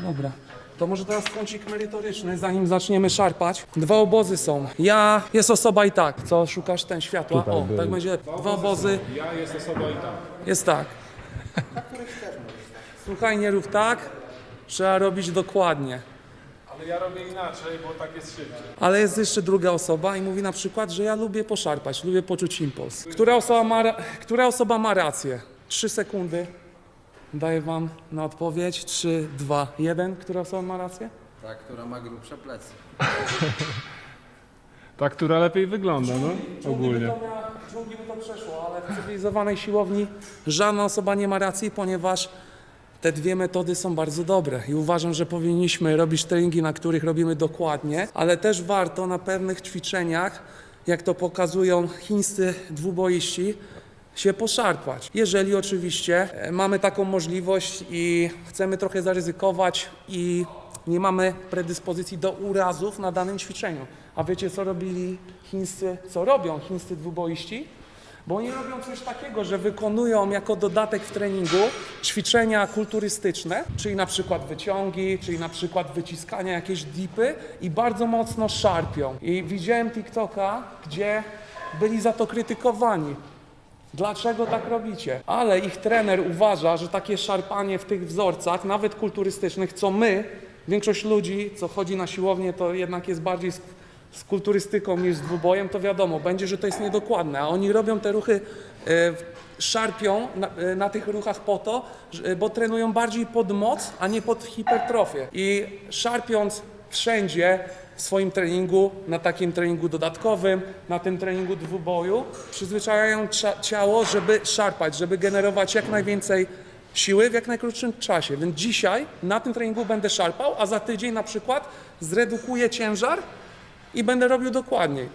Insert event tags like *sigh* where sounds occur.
Dobra. To może teraz kącik merytoryczny, zanim zaczniemy szarpać. Dwa obozy są. Ja, jest osoba i tak. Co, szukasz ten światła? Tutaj o, tak będzie. Dwa obozy. Ja jest osoba i tak. Jest tak. *laughs* Słuchaj, nie rób tak. Trzeba robić dokładnie. Ale ja robię inaczej, bo tak jest szybciej. Ale jest jeszcze druga osoba i mówi na przykład, że ja lubię poszarpać, lubię poczuć impuls. Która osoba ma, ra- która osoba ma rację? Trzy sekundy. Daję wam na odpowiedź. Trzy, dwa, jeden. Która osoba ma rację? Ta, która ma grubsze plecy. *laughs* Ta, która lepiej wygląda, no, ogólnie. Dżungli by to, mia- dżungli by to przeszło, ale w cywilizowanej siłowni żadna osoba nie ma racji, ponieważ te dwie metody są bardzo dobre i uważam, że powinniśmy robić treningi, na których robimy dokładnie, ale też warto na pewnych ćwiczeniach, jak to pokazują chińscy dwuboiści, się poszarpać. Jeżeli oczywiście e, mamy taką możliwość i chcemy trochę zaryzykować i nie mamy predyspozycji do urazów na danym ćwiczeniu. A wiecie co robili chińscy, co robią chińscy dwuboiści? Bo oni robią coś takiego, że wykonują jako dodatek w treningu ćwiczenia kulturystyczne, czyli na przykład wyciągi, czyli na przykład wyciskania jakieś dipy i bardzo mocno szarpią. I widziałem TikToka, gdzie byli za to krytykowani. Dlaczego tak robicie? Ale ich trener uważa, że takie szarpanie w tych wzorcach, nawet kulturystycznych, co my, większość ludzi, co chodzi na siłownię, to jednak jest bardziej z, z kulturystyką niż z dwubojem, to wiadomo, będzie, że to jest niedokładne. A oni robią te ruchy, e, szarpią na, e, na tych ruchach po to, bo trenują bardziej pod moc, a nie pod hipertrofię. I szarpiąc wszędzie w swoim treningu, na takim treningu dodatkowym, na tym treningu dwuboju, przyzwyczajają cia- ciało, żeby szarpać, żeby generować jak najwięcej siły w jak najkrótszym czasie. Więc dzisiaj na tym treningu będę szarpał, a za tydzień na przykład zredukuję ciężar i będę robił dokładniej.